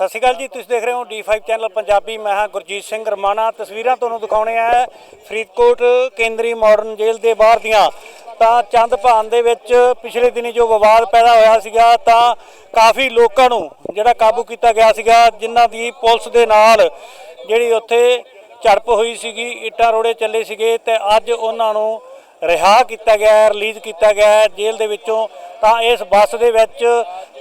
ਸਤਿ ਸ਼੍ਰੀ ਅਕਾਲ ਜੀ ਤੁਸੀਂ ਦੇਖ ਰਹੇ ਹੋ D5 ਚੈਨਲ ਪੰਜਾਬੀ ਮੈਂ ਹਾਂ ਗੁਰਜੀਤ ਸਿੰਘ ਰਮਾਣਾ ਤਸਵੀਰਾਂ ਤੁਹਾਨੂੰ ਦਿਖਾਉਣੇ ਆ ਫਰੀਦਕੋਟ ਕੇਂਦਰੀ ਮਾਡਰਨ ਜੇਲ੍ਹ ਦੇ ਬਾਹਰ ਦੀਆਂ ਤਾਂ ਚੰਦਭਾਨ ਦੇ ਵਿੱਚ ਪਿਛਲੇ ਦਿਨੀ ਜੋ ਵਿਵਾਦ ਪੈਦਾ ਹੋਇਆ ਸੀਗਾ ਤਾਂ ਕਾਫੀ ਲੋਕਾਂ ਨੂੰ ਜਿਹੜਾ ਕਾਬੂ ਕੀਤਾ ਗਿਆ ਸੀਗਾ ਜਿਨ੍ਹਾਂ ਦੀ ਪੁਲਿਸ ਦੇ ਨਾਲ ਜਿਹੜੀ ਉੱਥੇ ਝੜਪ ਹੋਈ ਸੀਗੀ ਇੱਟਾਂ ਰੋੜੇ ਚੱਲੇ ਸੀਗੇ ਤੇ ਅੱਜ ਉਹਨਾਂ ਨੂੰ ਰਿਹਾ ਕੀਤਾ ਗਿਆ ਹੈ ਰਿਲੀਜ਼ ਕੀਤਾ ਗਿਆ ਹੈ ਜੇਲ੍ਹ ਦੇ ਵਿੱਚੋਂ ਤਾਂ ਇਸ ਬੱਸ ਦੇ ਵਿੱਚ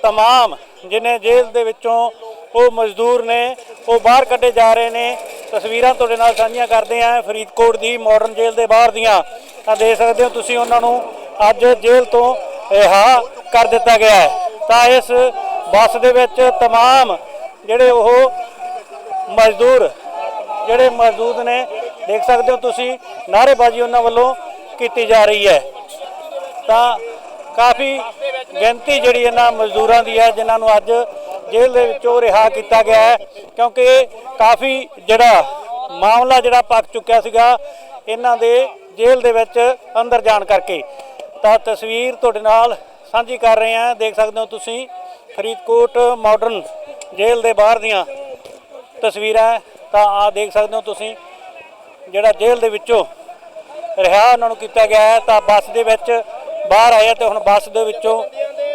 तमाम ਜਿਨੇ ਜੇਲ੍ਹ ਦੇ ਵਿੱਚੋਂ ਉਹ ਮਜ਼ਦੂਰ ਨੇ ਉਹ ਬਾਹਰ ਕੱਢੇ ਜਾ ਰਹੇ ਨੇ ਤਸਵੀਰਾਂ ਤੁਹਾਡੇ ਨਾਲ ਸਾਂਝੀਆਂ ਕਰਦੇ ਆਂ ਫਰੀਦਕੋਟ ਦੀ ਮਾਡਰਨ ਜੇਲ੍ਹ ਦੇ ਬਾਹਰ ਦੀਆਂ ਤਾਂ ਦੇਖ ਸਕਦੇ ਹੋ ਤੁਸੀਂ ਉਹਨਾਂ ਨੂੰ ਅੱਜ ਜੇਲ੍ਹ ਤੋਂ ਰਿਹਾ ਕਰ ਦਿੱਤਾ ਗਿਆ ਹੈ ਤਾਂ ਇਸ ਬੱਸ ਦੇ ਵਿੱਚ तमाम ਜਿਹੜੇ ਉਹ ਮਜ਼ਦੂਰ ਜਿਹੜੇ ਮੌਜੂਦ ਨੇ ਦੇਖ ਸਕਦੇ ਹੋ ਤੁਸੀਂ ਨਾਅਰੇਬਾਜ਼ੀ ਉਹਨਾਂ ਵੱਲੋਂ ਕੀਤੀ ਜਾ ਰਹੀ ਹੈ ਤਾਂ ਕਾਫੀ ਗਿਣਤੀ ਜਿਹੜੀ ਇਹਨਾਂ ਮਜ਼ਦੂਰਾਂ ਦੀ ਹੈ ਜਿਨ੍ਹਾਂ ਨੂੰ ਅੱਜ ਜੇਲ੍ਹ ਦੇ ਵਿੱਚੋਂ ਰਿਹਾ ਕੀਤਾ ਗਿਆ ਹੈ, ਕਿਉਂਕਿ ਕਾਫੀ ਜਿਹੜਾ ਮਾਮਲਾ ਜਿਹੜਾ ਪੱਕ ਚੁੱਕਿਆ ਸੀਗਾ, ਇਹਨਾਂ ਦੇ ਜੇਲ੍ਹ ਦੇ ਵਿੱਚ ਅੰਦਰ ਜਾਣ ਕਰਕੇ। ਤਾਂ ਤਸਵੀਰ ਤੁਹਾਡੇ ਨਾਲ ਸਾਂਝੀ ਕਰ ਰਹੇ ਹਾਂ, ਦੇਖ ਸਕਦੇ ਹੋ ਤੁਸੀਂ, ਫਰੀਦਕੋਟ ਮਾਡਰਨ ਜੇਲ੍ਹ ਦੇ ਬਾਹਰ ਦੀਆਂ ਤਸਵੀਰਾਂ ਤਾਂ ਆ ਦੇਖ ਸਕਦੇ ਹੋ ਤੁਸੀਂ, ਜਿਹੜਾ ਜੇਲ੍ਹ ਦੇ ਵਿੱਚੋਂ ਰਿਹਾ, ਉਹਨਾਂ ਨੂੰ ਕੀਤਾ ਗਿਆ ਹੈ। ਤਾਂ ਬੱਸ ਦੇ ਵਿੱਚ ਬਾਹਰ ਆਏ ਆ ਤੇ ਹੁਣ ਬੱਸ ਦੇ ਵਿੱਚੋਂ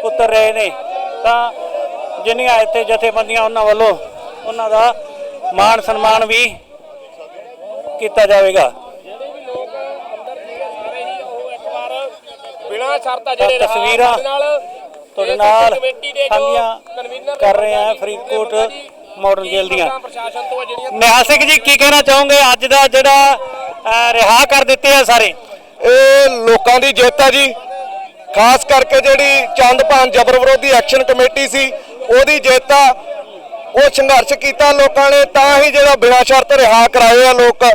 ਉਤਰ ਰਹੇ ਨੇ। ਤਾਂ ਜਿੰਨੀਆਂ ਇੱਥੇ ਜਥੇਬੰਦੀਆਂ ਉਹਨਾਂ ਵੱਲੋਂ ਉਹਨਾਂ ਦਾ ਮਾਣ ਸਨਮਾਨ ਵੀ ਕੀਤਾ ਜਾਵੇਗਾ। ਬਿਨਾਂ ਸ਼ਰਤਾਂ ਤਾਂ ਜਿਹੜੇ ਰਿਹਾ ਤਸਵੀਰਾਂ ਤੁਹਾਡੇ ਨਾਲ ਸਾਂਝੀਆਂ ਕਰ ਰਹੇ ਆ ਫਰੀਦਕੋਟ ਮਾਡਰਨ ਜੇਲ੍ਹ ਦੀਆਂ। ਆ ਨਿਹਾਲ ਸਿੰਘ ਜੀ ਕੀ ਕਹਿਣਾ ਚਾਹੋਗੇ? ਅੱਜ ਦਾ ਜਿਹੜਾ ਰਿਹਾ ਕਰ ਦਿੱਤੇ ਆ ਸਾਰੇ। ਇਹ ਲੋਕਾਂ ਦੀ ਜਿੱਤ ਹੈ ਜੀ। ਖਾਸ ਕਰਕੇ ਜਿਹੜੀ ਚੰਦਪਾਨ ਜਬਰ ਵਿਰੋਧੀ ਐਕਸ਼ਨ ਕਮੇਟੀ ਸੀ ਉਹਦੀ ਜਿੱਤ ਆ। ਉਹ ਸੰਘਰਸ਼ ਕੀਤਾ ਲੋਕਾਂ ਨੇ, ਤਾਂ ਹੀ ਜਿਹੜਾ ਬਿਨਾਂ ਸ਼ਰਤ ਰਿਹਾ ਕਰਾਏ ਆ ਲੋਕ।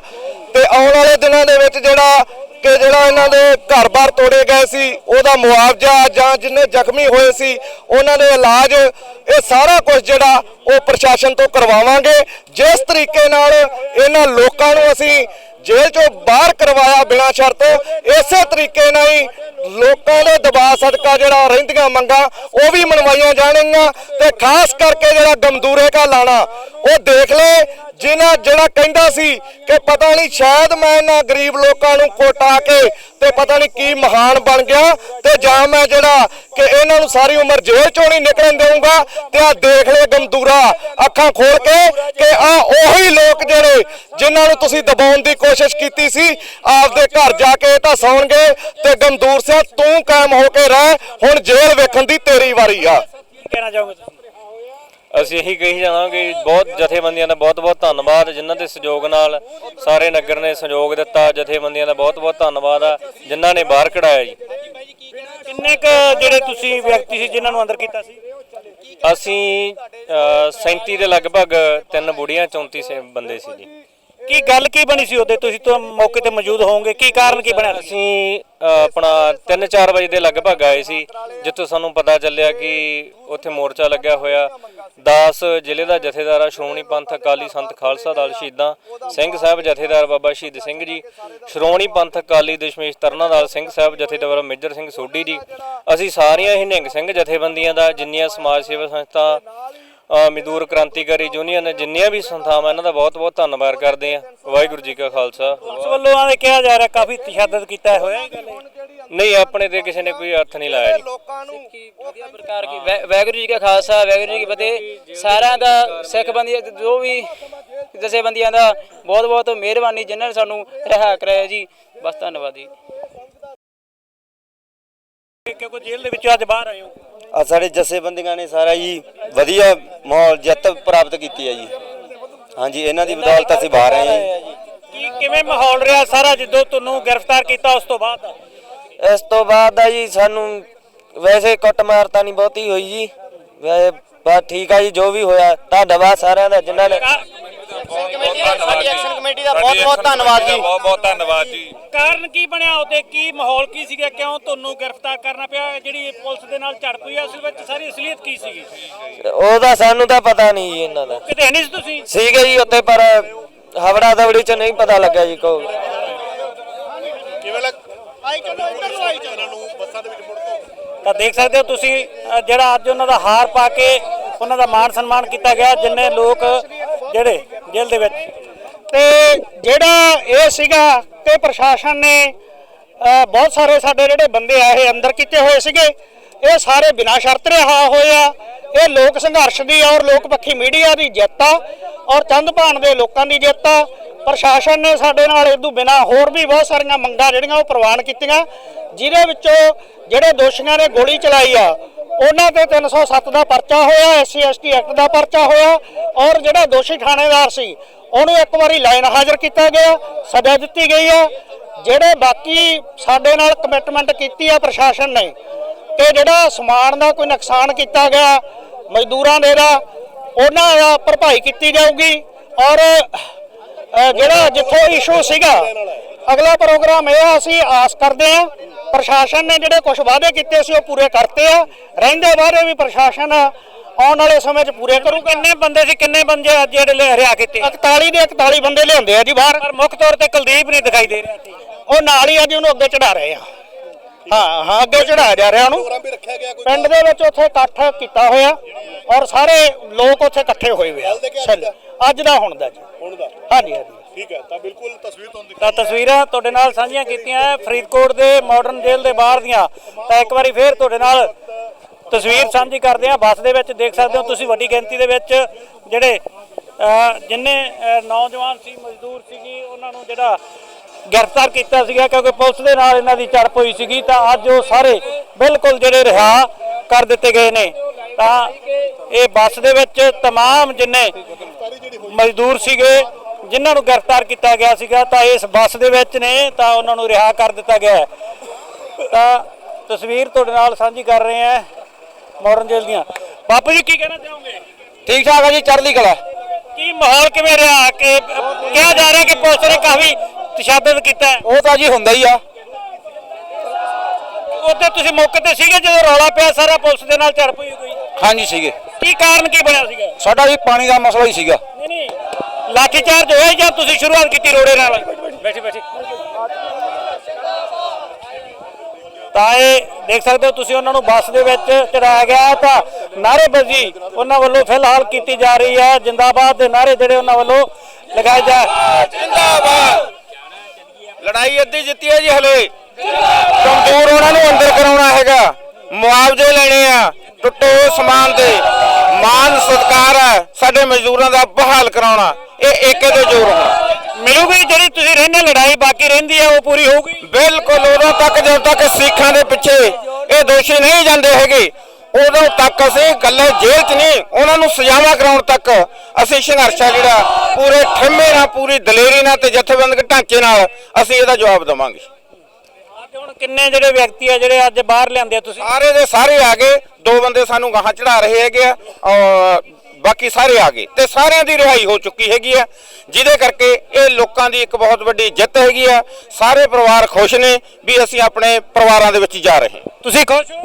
ਤੇ ਆਉਣ ਵਾਲੇ ਦਿਨਾਂ ਦੇ ਵਿੱਚ ਜਿਹੜਾ ਕਿ ਜਿਹੜਾ ਇਹਨਾਂ ਦੇ ਘਰ-ਬਾਰ ਤੋੜੇ ਗਏ ਸੀ, ਉਹਦਾ ਮੁਆਵਜ਼ਾ ਜਾਂ ਜਿੰਨੇ ਜ਼ਖਮੀ ਹੋਏ ਸੀ, ਉਹਨਾਂ ਦੇ ਇਲਾਜ, ਇਹ ਸਾਰਾ ਕੁਝ ਜਿਹੜਾ ਉਹ ਪ੍ਰਸ਼ਾਸਨ ਤੋਂ ਕਰਵਾਵਾਂਗੇ। ਜਿਸ ਤਰੀਕੇ ਨਾਲ ਇਹਨਾਂ ਲੋਕਾਂ ਨੂੰ ਅਸੀਂ ਜੇਲ੍ਹ ਚੋਂ ਬਾਹਰ ਕਰਵਾਇਆ ਬਿਨਾਂ ਸ਼ਰਤ। ਇਸੇ ਤਰੀਕੇ ਨਾਲ ਹੀ ਲੋਕਾਂ ਦੇ ਦਬਾਅ ਸਦਕਾ ਜਿਹੜਾ ਰਹਿੰਦੀਆਂ ਮੰਗਾਂ, ਉਹ ਵੀ ਮਨਵਾਈਆਂ ਜਾਣਗੀਆਂ ਤੇ ਖਾਸ ਕਰਕੇ ਜਿਹੜਾ ਗਮਦੂਰੇ ਕਾ ਲਾਣਾ, ਉਹ ਦੇਖ ਲੈ, ਜਿਨ੍ਹਾਂ ਜਿਹੜਾ ਕਹਿੰਦਾ ਸੀ ਕਿ ਪਤਾ ਨਹੀਂ ਸ਼ਾਇਦ ਮੈਂ ਇਹਨਾਂ ਗਰੀਬ ਲੋਕਾਂ ਨੂੰ ਕੋਟਾ ਕੇ ਤੇ ਪਤਾ ਨਹੀਂ ਕੀ ਮਹਾਨ ਬਣ ਗਿਆ ਤੇ ਜਾਂ ਮੈਂ ਜਿਹੜਾ ਕਿ ਇਹਨਾਂ ਨੂੰ ਸਾਰੀ ਉਮਰ ਜੇਲ੍ਹ ਚੋਂ ਨਹੀਂ ਨਿਕਲਣ ਦੇਊਂਗਾ ਤੇ ਆ ਦੇਖ ਲੈ ਗਮਦੂਰਾ ਅੱਖਾਂ ਖੋਲ ਕੇ ਕਿ ਆ ਉਹੀ ਲੋਕ ਜਿਹੜੇ ਜਿਨ੍ਹਾਂ ਨੂੰ ਤੁਸੀਂ ਦਬਾਉਣ ਦੀ ਕੋਸ਼ਿਸ਼ ਕੀਤੀ ਸੀ ਆਪਦੇ ਘਰ ਜਾ ਕੇ ਤਾਂ ਸੌਣਗੇ ਤੇ ਗਮਦੂਰ ਸਿੰਘ ਤੂੰ ਕਾਇਮ ਹੋ ਕੇ ਰਹਿ ਹੁਣ ਜੇਲ੍ਹ ਵੇਖਣ ਦੀ ਤੇਰੀ ਵਾਰੀ ਆ। ਕੀ ਕਹਿਣਾ ਚਾਹੋਗੇ ਤੁਸੀਂ? ਅਸੀਂ ਇਹੀ ਕਹੀ ਜਾਵਾਂਗੇ ਬਹੁਤ ਜਥੇਬੰਦੀਆਂ ਦਾ ਬਹੁਤ-ਬਹੁਤ ਧੰਨਵਾਦ ਜਿਨ੍ਹਾਂ ਦੇ ਸਹਿਯੋਗ ਨਾਲ ਸਾਰੇ ਨਗਰ ਨੇ ਸਹਿਯੋਗ ਦਿੱਤਾ ਜਥੇਬੰਦੀਆਂ ਦਾ ਬਹੁਤ-ਬਹੁਤ ਧੰਨਵਾਦ ਆ ਜਿਨ੍ਹਾਂ ਨੇ ਬਾਹਰ ਕਢਾਇਆ ਜੀ। ਕਿੰਨੇ ਕ ਜਿਹੜੇ ਤੁਸੀਂ ਵਿਅਕਤੀ ਸੀ ਜਿਨ੍ਹਾਂ ਨੂੰ ਅੰਦਰ ਕੀਤਾ ਸੀ? ਅਸੀਂ ਅ, 37 ਦੇ ਲਗਭਗ ਤਿੰਨ ਬੁੜੀਆਂ 34 ਸੇ ਬੰਦੇ ਸੀ ਜੀ। ਕੀ ਗੱਲ ਕੀ ਬਣੀ ਸੀ ਉਹਦੇ? ਤੁਸੀਂ ਤਾਂ ਮੌਕੇ ਤੇ ਮੌਜੂਦ ਹੋਵੋਗੇ। ਕੀ ਕਾਰਨ ਕੀ ਬਣਿਆ? ਸੀ ਅਸੀਂ ਅ, ਆਪਣਾ 3-4 ਵਜੇ ਦੇ ਲਗਭਗ ਆਏ ਸੀ। ਜਿੱਥੋਂ ਸਾਨੂੰ ਪਤਾ ਚੱਲਿਆ ਕਿ ਉੱਥੇ ਮੋਰਚਾ ਲੱਗਿਆ ਹੋਇਆ। 10 ਜ਼ਿਲ੍ਹੇ ਦਾ ਜਥੇਦਾਰ ਆ ਸ਼੍ਰੋਮਣੀ ਪੰਥ ਅਕਾਲੀ ਸੰਤ ਖਾਲਸਾ ਦਲ ਸ਼ਹੀਦਾਂ ਸਿੰਘ ਸਾਹਿਬ ਜਥੇਦਾਰ ਬਾਬਾ ਸ਼ਹੀਦ ਸਿੰਘ ਜੀ ਸ਼੍ਰੋਮਣੀ ਪੰਥ ਅਕਾਲੀ ਦਸ਼ਮੇਸ਼ ਤਰਨਾ ਦਲ ਸਿੰਘ ਸਾਹਿਬ ਜਥੇਦਾਰ ਮੇਜਰ ਸਿੰਘ ਸੋਢੀ ਜੀ। ਅਸੀਂ ਸਾਰੀਆਂ ਹੀ ਨਿਹੰਗ ਸਿੰਘ ਜਥੇਬੰਦੀਆਂ ਦਾ ਜਿੰਨੀਆਂ ਸਮਾਜ ਸੇਵਾ ਸੰਸਥਾ ਮਜ਼ਦੂਰ ਕ੍ਰਾਂਤੀਕਾਰੀ ਯੂਨੀਅਨ ਜਿੰਨੀਆਂ ਵੀ ਸੰਸਥਾਵਾਂ ਇਹਨਾਂ ਦਾ ਬਹੁਤ-ਬਹੁਤ ਧੰਨਵਾਦ ਕਰਦੇ ਆ ਵਾਹਿਗੁਰੂ ਜੀ ਕਾ ਖਾਲਸਾ। ਉਸ ਵੱਲੋਂ ਆਹ ਕਿਹਾ ਜਾ ਰਿਹਾ ਕਾਫੀ ਤਸ਼ੱਦਦ ਕੀਤਾ ਹੋਇਆ ਇਹ ਗੱਲ। ਇਹ? ਨਹੀਂ ਆਪਣੇ ਤੇ ਕਿਸੇ ਨੇ ਕੋਈ ਹੱਥ ਨਹੀਂ ਲਾਇਆ ਜੀ। ਲੋਕਾਂ ਨੂੰ ਵਧੀਆ ਪ੍ਰਕਾਰ ਕੀ ਵੈ- ਵਾਹਿਗੁਰੂ ਜੀ ਕਾ ਖਾਲਸਾ ਵਾਹਿਗੁਰੂ ਜੀ ਕੀ ਫਤਿਹ। ਸਾਰਿਆਂ ਦਾ ਸਿੱਖ ਬੰਦੀਆਂ ਜੋ ਵੀ ਜਥੇਬੰਦੀਆਂ ਦਾ ਬਹੁਤ ਬਹੁਤ ਮਿਹਰਬਾਨੀ ਜਿਨ੍ਹਾਂ ਨੇ ਸਾਨੂੰ ਰਿਹਾ ਕਰਾਇਆ ਜੀ। ਬਸ ਧੰਨਵਾਦ ਜੀ। ਕਿਉਂਕਿ ਜੇਲ੍ਹ ਦੇ ਵਿੱਚੋਂ ਅੱਜ ਬਾਹਰ ਆਏ ਹੋ। ਆ ਸਾਡੇ ਜਥੇਬੰਦੀਆਂ ਨੇ ਸਾਰਾ ਜੀ ਵਧੀਆ ਮਾਹੌਲ ਜਿੱਤ ਪ੍ਰਾਪਤ ਕੀਤੀ ਹੈ ਜੀ ਹਾਂਜੀ ਇਹਨਾਂ ਦੀ ਬਦੌਲਤ ਅਸੀਂ ਬਾਹਰ ਆਏ ਹਾਂ ਜੀ। ਕੀ ਕਿਵੇਂ ਮਾਹੌਲ ਰਿਹਾ ਸਾਰਾ ਜਦੋਂ ਤੁਹਾਨੂੰ ਗ੍ਰਿਫਤਾਰ ਕੀਤਾ ਉਸ ਤੋਂ ਬਾਅਦ? ਇਸ ਤੋਂ ਬਾਅਦ ਦਾ ਜੀ ਸਾਨੂੰ ਵੈਸੇ ਕੁੱਟਮਾਰ ਤਾਂ ਨਹੀਂ ਬਹੁਤੀ ਹੋਈ ਜੀ ਵੈਸੇ ਬਸ ਠੀਕ ਆ ਜੀ ਜੋ ਵੀ ਹੋਇਆ ਤੁਹਾਡਾ ਵਾ ਸਾਰਿਆਂ ਦਾ ਜਿਨ੍ਹਾਂ ਨੇ ਸਾਡੀ ਐਕਸ਼ਨ ਕਮੇਟੀ ਦਾ ਬਹੁਤ ਬਹੁਤ ਧੰਨਵਾਦ ਜੀ। ਬਹੁਤ ਬਹੁਤ ਧੰਨਵਾਦ ਜੀ। ਕਾਰਨ ਕੀ ਬਣਿਆ ਉਹਦੇ? ਕੀ ਮਾਹੌਲ ਕੀ ਸੀਗਾ? ਕਿਉਂ ਤੁਹਾਨੂੰ ਗ੍ਰਿਫਤਾਰ ਕਰਨਾ ਪਿਆ? ਜਿਹੜੀ ਪੁਲਿਸ ਦੇ ਨਾਲ ਝੜਪ ਹੋਈ ਆ, ਅਸਲ ਵਿੱਚ ਸਾਰੀ ਅਸਲੀਅਤ ਕੀ ਸੀਗੀ? ਉਹਦਾ ਸਾਨੂੰ ਤਾਂ ਪਤਾ ਨਹੀਂ ਜੀ ਇਹਨਾਂ ਦਾ। ਕਿਤੇ ਹੈ ਨਹੀਂ ਸੀ ਤੁਸੀਂ? ਸੀਗੇ ਜੀ ਉੱਥੇ ਪਰ ਹਵੜਾ ਦਵੜੀ ਚ ਨਹੀਂ ਪਤਾ ਲੱਗਾ ਜੀ ਕੋ ਕਿਵੇਂ ਲੱਗ ਆਈ ਚਲੋ ਇੱਧਰ ਨੂੰ ਆਈ ਚਲੋ। ਨੂੰ ਬੱਸਾਂ ਦੇ ਵਿੱਚ ਮੁੜ ਤੋਂ ਤਾਂ ਦੇਖ ਸਕਦੇ ਹੋ ਤੁਸੀਂ ਅ, ਜਿਹੜਾ ਅੱਜ ਉਹਨਾਂ ਦਾ ਹਾਰ ਪਾ ਕੇ ਉਹਨਾਂ ਦਾ ਮਾਣ ਸਨਮਾਨ ਕੀਤਾ ਗਿਆ ਜਿੰਨੇ ਲੋਕ ਜਿਹੜੇ ਜੇਲ੍ਹ ਦੇ ਵਿੱਚ ਤੇ ਜਿਹੜਾ ਇਹ ਸੀਗਾ ਕਿ ਪ੍ਰਸ਼ਾਸਨ ਨੇ ਬਹੁਤ ਸਾਰੇ ਸਾਡੇ ਜਿਹੜੇ ਬੰਦੇ ਆ ਇਹ ਅੰਦਰ ਕੀਤੇ ਹੋਏ ਸੀਗੇ, ਇਹ ਸਾਰੇ ਬਿਨਾਂ ਸ਼ਰਤ ਰਿਹਾ ਹੋਏ ਆ। ਇਹ ਲੋਕ ਸੰਘਰਸ਼ ਦੀ ਔਰ ਲੋਕ ਪੱਖੀ ਮੀਡੀਆ ਦੀ ਜਿੱਤ ਆ ਔਰ ਚੰਦ ਚੰਦਪਾਨ ਦੇ ਲੋਕਾਂ ਦੀ ਜਿੱਤ ਆ। ਪ੍ਰਸ਼ਾਸਨ ਨੇ ਸਾਡੇ ਨਾਲ ਇਦੋਂ ਬਿਨਾਂ ਹੋਰ ਵੀ ਬਹੁਤ ਸਾਰੀਆਂ ਮੰਗਾਂ ਜਿਹੜੀਆਂ ਉਹ ਪ੍ਰਵਾਨ ਕੀਤੀਆਂ, ਜਿਹਦੇ ਵਿੱਚੋਂ ਜਿਹੜੇ ਦੋਸ਼ੀਆਂ ਨੇ ਗੋਲੀ ਚਲਾਈ ਆ, ਉਹਨਾਂ ਤੇ 307 ਦਾ ਪਰਚਾ ਹੋਇਆ ਐਸਸੀ ਐਸਟੀ ਐਕਟ ਦਾ ਪਰਚਾ ਹੋਇਆ ਔਰ ਜਿਹੜਾ ਦੋਸ਼ੀ ਥਾਣੇਦਾਰ ਸੀ ਉਹਨੂੰ ਇੱਕ ਵਾਰੀ ਲਾਈਨ ਹਾਜ਼ਰ ਕੀਤਾ ਗਿਆ, ਸਜ਼ਾ ਦਿੱਤੀ ਗਈ ਆ। ਜਿਹੜੇ ਬਾਕੀ ਸਾਡੇ ਨਾਲ ਕਮਿਟਮੈਂਟ ਕੀਤੀ ਆ ਪ੍ਰਸ਼ਾਸਨ ਨੇ ਕਿ ਜਿਹੜਾ ਸਮਾਨ ਦਾ ਕੋਈ ਨੁਕਸਾਨ ਕੀਤਾ ਗਿਆ, ਮਜ਼ਦੂਰਾਂ ਦੇ ਦਾ, ਉਹਨਾਂ ਦਾ ਭਰਪਾਈ ਕੀਤੀ ਜਾਊਗੀ। ਔਰ ਜਿਹੜਾ ਜਿੱਥੋਂ ਇਸ਼ੂ ਸੀਗਾ, ਅਗਲਾ ਪ੍ਰੋਗਰਾਮ ਇਹ ਆ, ਅਸੀਂ ਆਸ ਕਰਦੇ ਹਾਂ ਪ੍ਰਸ਼ਾਸਨ ਨੇ ਜਿਹੜੇ ਕੁਝ ਵਾਅਦੇ ਕੀਤੇ ਸੀ ਉਹ ਪੂਰੇ ਕਰਤੇ ਆ। ਰਹਿੰਦੇ ਵਾਅਦੇ ਵੀ ਪ੍ਰਸ਼ਾਸਨ ਆਉਣ ਵਾਲੇ ਸਮੇਂ 'ਚ ਪੂਰੇ ਕਰੂ ਕਿੰਨੇ ਬੰਦੇ ਸੀ ਕਿੰਨੇ ਬੰਦੇ ਅੱਜ ਜਿਹੜੇ ਲੈ- ਰਿਆ ਕੀਤੇ 41 ਦੇ 41 ਬੰਦੇ ਲਿਆਉਂਦੇ ਆ ਜੀ ਬਾਹਰ। ਪਰ ਮੁੱਖ ਤੌਰ ਤੇ ਕੁਲਦੀਪ ਨਹੀਂ ਦਿਖਾਈ ਦੇ ਰਿਹਾ। ਸੀ ਉਹ ਨਾਲ ਹੀ ਅੱਜ ਉਹਨੂੰ ਅੱਗੇ ਚੜਾ ਰਹੇ ਆ। ਹਾਂ ਹਾਂ ਅੱਗੇ ਚੜਾਇਆ ਜਾ ਰਿਹਾ ਉਹਨੂੰ। ਪਿੰਡ ਦੇ ਵਿੱਚ ਉੱਥੇ ਇਕੱਠ ਕੀਤਾ ਹੋਇਆ ਔਰ ਸਾਰੇ ਲੋਕ ਉੱਥੇ ਇਕੱਠੇ ਹੋਏ ਹੋਏ ਆ। ਅੱਜ ਚੱਲ, ਅੱਜ ਦਾ ਹੁਣ ਦਾ ਜੀ। ਹੁਣ ਦਾ? ਹਾਂਜੀ ਹਾਂਜੀ। ਠੀਕ ਹੈ ਤਾਂ ਬਿਲਕੁਲ ਤਸਵੀਰ ਤੁਹਾਨੂੰ ਦਿਖਾ ਤਾਂ ਤਸਵੀਰਾਂ ਤੁਹਾਡੇ ਨਾਲ ਸਾਂਝੀਆਂ ਕੀਤੀਆਂ ਹੈ ਫਰੀਦਕੋਟ ਦੇ ਮਾਡਰਨ ਜੇਲ੍ਹ ਦੇ ਬਾਹਰ ਦੀਆਂ। ਤਾਂ ਇੱਕ ਵਾਰੀ ਫੇਰ ਤੁਹਾਡੇ ਨਾਲ ਤਸਵੀਰ ਸਾਂਝੀ ਕਰਦੇ ਹਾਂ ਬੱਸ ਦੇ ਵਿੱਚ ਦੇਖ ਸਕਦੇ ਹੋ ਤੁਸੀਂ ਵੱਡੀ ਗਿਣਤੀ ਦੇ ਵਿੱਚ ਜਿਹੜੇ ਅਹ, ਜਿੰਨੇ ਅਹ, ਨੌਜਵਾਨ ਸੀ ਮਜ਼ਦੂਰ ਸੀਗੀ ਉਹਨਾਂ ਨੂੰ ਜਿਹੜਾ ਗ੍ਰਿਫਤਾਰ ਕੀਤਾ ਸੀਗਾ ਕਿਉਂਕਿ ਪੁਲਿਸ ਦੇ ਨਾਲ ਇਹਨਾਂ ਦੀ ਝੜਪ ਹੋਈ ਸੀਗੀ ਤਾਂ ਅੱਜ ਉਹ ਸਾਰੇ ਬਿਲਕੁਲ ਜਿਹੜੇ ਰਿਹਾ ਕਰ ਦਿੱਤੇ ਗਏ ਨੇ ਤਾਂ ਇਹ ਬੱਸ ਦੇ ਵਿੱਚ तमाम ਜਿੰਨੇ ਮਜ਼ਦੂਰ ਸੀਗੇ ਜਿਨ੍ਹਾਂ ਨੂੰ ਗ੍ਰਿਫਤਾਰ ਕੀਤਾ ਗਿਆ ਸੀਗਾ ਤਾਂ ਇਸ ਬੱਸ ਦੇ ਵਿੱਚ ਨੇ ਤਾਂ ਉਹਨਾਂ ਨੂੰ ਰਿਹਾ ਕਰ ਦਿੱਤਾ ਗਿਆ ਹੈ। ਤਾਂ ਤਸਵੀਰ ਤੁਹਾਡੇ ਨਾਲ ਸਾਂਝੀ ਕਰ ਰਹੇ ਹਾਂ ਮਾਡਰਨ ਜੇਲ੍ਹ ਦੀਆਂ। ਬਾਪੂ ਜੀ ਕੀ ਕਹਿਣਾ ਚਾਹੋਗੇ? ਠੀਕ ਠਾਕ ਆ ਜੀ ਚੜ੍ਹਦੀ ਕਲਾ। ਕੀ ਮਾਹੌਲ ਕਿਵੇਂ ਰਿਹਾ? ਕਿ ਕਿਹਾ ਜਾ ਰਿਹਾ ਕਿ ਪੁਲਿਸ ਨੇ ਕਾਫੀ ਤਸ਼ੱਦਦ ਕੀਤਾ ਹੈ? ਉਹ ਤਾਂ ਜੀ ਹੁੰਦਾ ਹੀ ਆ। ਉੱਥੇ ਤੁਸੀਂ ਮੌਕੇ ਤੇ ਸੀਗੇ ਜਦੋਂ ਰੌਲਾ ਪਿਆ ਸਾਰਾ ਪੁਲਿਸ ਦੇ ਨਾਲ ਝੜਪ ਹੋਈ ਕੋਈ? ਹਾਂਜੀ ਸੀਗੇ। ਕੀ ਕਾਰਨ ਕੀ ਬਣਿਆ ਸੀਗਾ? ਸਾਡਾ ਜੀ ਪਾਣੀ ਦਾ ਮਸਲਾ ਹੀ ਸੀਗਾ। ਨਹੀਂ ਨਹੀਂ। ਲਾਠੀ ਚਾਰਜ ਹੋਇਆ ਜਾਂ ਤੁਸੀਂ ਸ਼ੁਰੂਆਤ ਕੀਤੀ ਰੋੜੇ ਨਾਲ? ਬੈਠੀ ਬੈਠੀ। ਤਾਂ ਇਹ ਦੇਖ ਸਕਦੇ ਹੋ ਤੁਸੀਂ ਉਹਨਾਂ ਨੂੰ ਬੱਸ ਦੇ ਵਿੱਚ ਚੜਾਇਆ ਗਿਆ ਤਾਂ ਨਾਅਰੇਬਾਜ਼ੀ ਉਹਨਾਂ ਵੱਲੋਂ ਫਿਲਹਾਲ ਕੀਤੀ ਜਾ ਰਹੀ ਹੈ। ਜਿੰਦਾਬਾਦ ਦੇ ਨਾਅਰੇ ਜਿਹੜੇ ਉਹਨਾਂ ਵੱਲੋਂ ਲਗਾਏ ਜਾ ਜਿੰਦਾਬਾਦ। ਲੜਾਈ ਅੱਧੀ ਜਿੱਤੀ ਹੈ ਜੀ ਹਲੇ। ਕਮਜ਼ੋਰ ਉਹਨਾਂ ਨੂੰ ਅੰਦਰ ਕਰਾਉਣਾ ਹੈਗਾ। ਮੁਆਵਜ਼ੇ ਲੈਣੇ ਆ। ਟੁੱਟੇ ਸਮਾਨ ਦੇ। ਮਾਨ ਸਤਕਾਰ ਹੈ ਸਾਡੇ ਮਜ਼ਦੂਰਾਂ ਦਾ ਬਹਾਲ ਕਰਾਉਣਾ। ਇਹ ਏਕੇ ਦੇ ਜ਼ੋਰ ਹੋਣਾ। ਮਿਲੂਗੀ ਜਿਹੜੀ ਤੁਸੀਂ ਰਹਿੰਦੇ ਲੜਾਈ ਬਾਕੀ ਰਹਿੰਦੀ ਹੈ ਉਹ ਪੂਰੀ ਹੋਊਗੀ। ਬਿਲਕੁਲ ਉਦੋਂ ਤੱਕ ਜਦੋਂ ਤੱਕ ਸਿੱਖਾਂ ਦੇ ਪਿੱਛੇ ਇਹ ਦੋਸ਼ੀ ਨਹੀਂ ਜਾਂਦੇ ਹੈਗੇ ਉਦੋਂ ਤੱਕ ਅਸੀਂ ਗੱਲੇ ਜੇਲ੍ਹ 'ਚ ਨਹੀਂ ਉਹਨਾਂ ਨੂੰ ਸਜ਼ਾਵਾਂ ਕਰਾਉਣ ਤੱਕ ਅਸੀਂ ਸੰਘਰਸ਼ ਜਿਹੜਾ ਪੂਰੇ ਠੰਮੇ ਨਾਲ ਪੂਰੀ ਦਲੇਰੀ ਨਾਲ ਤੇ ਜਥੇਬੰਦਕ ਢਾਂਚੇ ਨਾਲ ਅਸੀਂ ਇਹਦਾ ਜਵਾਬ ਦੇਵਾਂਗੇ। ਹੁਣ ਕਿੰਨੇ ਜਿਹੜੇ ਵਿਅਕਤੀ ਆ ਜਿਹੜੇ ਅੱਜ ਬਾਹਰ ਲਿਆਂਦੇ ਆ ਤੁਸੀਂ? ਸਾਰੇ ਦੇ ਸਾਰੇ ਆ ਗਏ ਦੋ ਬੰਦੇ ਸਾਨੂੰ ਗਾਹਾਂ ਚੜਾ ਰਹੇ ਹੈਗੇ ਆ ਔਰ ਬਾਕੀ ਸਾਰੇ ਆ ਗਏ ਤੇ ਸਾਰਿਆਂ ਦੀ ਰਿਹਾਈ ਹੋ ਚੁੱਕੀ ਹੈਗੀ ਆ ਜਿਹਦੇ ਕਰਕੇ ਇਹ ਲੋਕਾਂ ਦੀ ਇੱਕ ਬਹੁਤ ਵੱਡੀ ਜਿੱਤ ਹੈਗੀ ਆ। ਸਾਰੇ ਪਰਿਵਾਰ ਖੁਸ਼ ਨੇ ਵੀ ਅਸੀਂ ਆਪਣੇ ਪਰਿਵਾਰਾਂ ਦੇ ਵਿੱਚ ਜਾ ਰਹੇ ਤੁਸੀਂ ਖੁਸ਼ ਹੋ?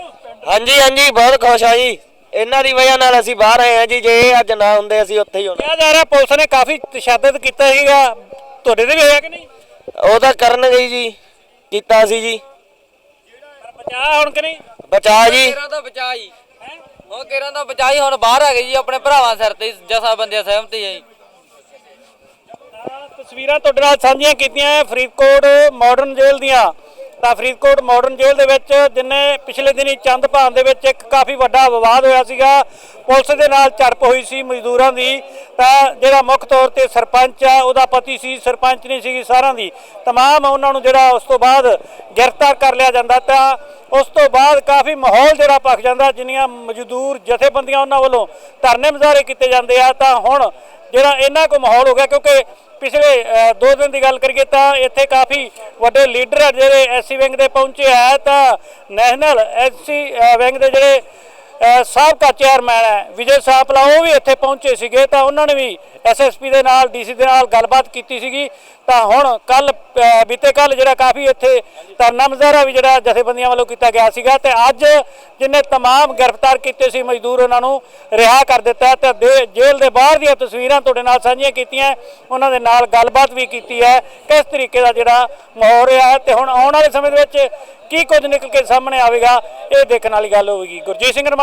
ਹਾਂਜੀ ਹਾਂਜੀ ਬਹੁਤ ਖੁਸ਼ ਆ ਜੀ। ਇਹਨਾਂ ਦੀ ਵਜ੍ਹਾ ਨਾਲ ਅਸੀਂ ਬਾਹਰ ਆਏ ਆ ਜੀ ਜੇ ਇਹ ਅੱਜ ਨਾ ਹੁੰਦੇ ਅਸੀਂ ਉੱਥੇ ਹੀ ਹੋਣਾ। ਕਿਹਾ ਜਾ ਰਿਹਾ ਪੁਲਿਸ ਨੇ ਕਾਫੀ ਤਸ਼ੱਦਦ ਕੀਤਾ ਸੀਗਾ। ਤੁਹਾਡੇ ਤੇ ਵੀ ਹੋਇਆ ਕਿ ਨਹੀਂ? ਉਹ ਤਾਂ ਕਰਨ ਗਈ ਜੀ ਕੀਤਾ ਸੀ ਜੀ। ਪਰ ਬਚਾ ਹੁਣ ਕਿ ਨਹੀਂ? ਬਚਾ ਜੀ। ਕੇਰਾਂ ਦਾ ਬਚਾਈ ਹੁਣ ਕੇਰਾਂ ਦਾ ਬਚਾਈ, ਹੁਣ ਬਾਹਰ ਆ ਗਈ ਜੀ, ਆਪਣੇ ਭਰਾਵਾਂ ਸਿਰ ਤੇ ਜਸਾ ਬੰਦਿਆਂ ਸਹਿਮਤੀ ਹੈ ਜੀ। ਤਸਵੀਰਾਂ ਤੁਹਾਡੇ ਨਾਲ ਸਾਂਝੀਆਂ ਕੀਤੀਆਂ ਹੈ ਫਰੀਦਕੋਟ ਮਾਡਰਨ ਜੇਲ੍ਹ ਦੀਆਂ। ਤਾਂ ਫਰੀਦਕੋਟ ਮਾਡਰਨ ਜੇਲ੍ਹ ਦੇ ਵਿੱਚ ਜਿੰਨੇ ਪਿਛਲੇ ਦਿਨੀ ਚੰਦ ਚੰਦਪਾਨ ਦੇ ਵਿੱਚ ਇੱਕ ਕਾਫੀ ਵੱਡਾ ਵਿਵਾਦ ਹੋਇਆ ਸੀਗਾ, ਪੁਲਿਸ ਦੇ ਨਾਲ ਝੜਪ ਹੋਈ ਸੀ ਮਜ਼ਦੂਰਾਂ ਦੀ, ਤਾਂ ਜਿਹੜਾ ਮੁੱਖ ਤੌਰ ਤੇ ਸਰਪੰਚ ਆ, ਉਹਦਾ ਪਤੀ ਸੀ, ਸਰਪੰਚ ਨਹੀਂ ਸੀਗੀ ਸਾਰਿਆਂ ਦੀ। ਤਮਾਮ ਉਹਨਾਂ ਨੂੰ ਜਿਹੜਾ ਉਸ ਤੋਂ ਬਾਅਦ ਗ੍ਰਿਫਤਾਰ ਕਰ ਲਿਆ ਜਾਂਦਾ ਤਾਂ ਉਸ ਤੋਂ ਬਾਅਦ ਕਾਫੀ ਮਾਹੌਲ ਜਿਹੜਾ ਭਖ ਜਾਂਦਾ, ਜਿੰਨੀਆਂ ਮਜ਼ਦੂਰ ਜਥੇਬੰਦੀਆਂ ਉਹਨਾਂ ਵੱਲੋਂ ਧਰਨੇ ਮੁਜ਼ਾਹਰੇ ਕੀਤੇ ਜਾਂਦੇ ਆ, ਤਾਂ ਹੁਣ ਜਿਹੜਾ ਇੰਨਾ ਕੁ ਮਾਹੌਲ ਹੋ ਗਿਆ ਕਿਉਂਕਿ ਪਿਛਲੇ ਅ, ਦੋ ਦਿਨ ਦੀ ਗੱਲ ਕਰੀਏ ਤਾਂ ਇੱਥੇ ਕਾਫੀ ਵੱਡੇ ਲੀਡਰ ਆ ਜਿਹੜੇ ਐਸਸੀ ਵਿੰਗ ਦੇ ਪਹੁੰਚੇ ਆ ਤਾਂ ਨੈਸ਼ਨਲ ਐਸਸੀ ਵਿੰਗ ਦੇ ਜਿਹੜੇ ਸਾਬਕਾ ਚੇਅਰਮੈਨ ਹੈ ਵਿਜੇ ਸਾਪਲਾ ਉਹ ਵੀ ਇੱਥੇ ਪਹੁੰਚੇ ਸੀਗੇ ਤਾਂ ਉਹਨਾਂ ਨੇ ਵੀ ਐਸਐਸਪੀ ਦੇ ਨਾਲ ਡੀਸੀ ਦੇ ਨਾਲ ਗੱਲਬਾਤ ਕੀਤੀ ਸੀਗੀ ਤਾਂ ਹੁਣ ਕੱਲ ਬੀਤੇ ਕੱਲ ਜਿਹੜਾ ਕਾਫੀ ਇੱਥੇ ਧਰਨਾ ਮੁਜ਼ਾਹਰਾ ਵੀ ਜਿਹੜਾ ਜਥੇਬੰਦੀਆਂ ਵੱਲੋਂ ਕੀਤਾ ਗਿਆ ਸੀਗਾ ਤੇ ਅੱਜ ਜਿੰਨੇ तमाम ਗ੍ਰਿਫਤਾਰ ਕੀਤੇ ਸੀ ਮਜ਼ਦੂਰ ਉਹਨਾਂ ਨੂੰ ਰਿਹਾ ਕਰ ਦਿੱਤਾ ਤੇ ਦੇ- ਜੇਲ੍ਹ ਦੇ ਬਾਹਰ ਦੀਆਂ ਤਸਵੀਰਾਂ ਤੁਹਾਡੇ ਨਾਲ ਸਾਂਝੀਆਂ ਕੀਤੀਆਂ ਉਹਨਾਂ ਦੇ ਨਾਲ ਗੱਲਬਾਤ ਵੀ ਕੀਤੀ ਹੈ ਕਿਸ ਤਰੀਕੇ ਦਾ ਜਿਹੜਾ ਮਾਹੌਲ ਰਿਹਾ ਹੈ ਤੇ ਹੁਣ ਆਉਣ ਵਾਲੇ ਸਮੇਂ ਦੇ ਵਿੱਚ ਕੀ ਕੁਝ ਨਿਕਲ ਕੇ ਸਾਹਮਣੇ ਆਵੇਗਾ ਇਹ ਦੇਖਣ ਵਾਲੀ ਗੱਲ ਹੋਵੇਗੀ ਗੁਰਜੀਤ ਸਿੰਘ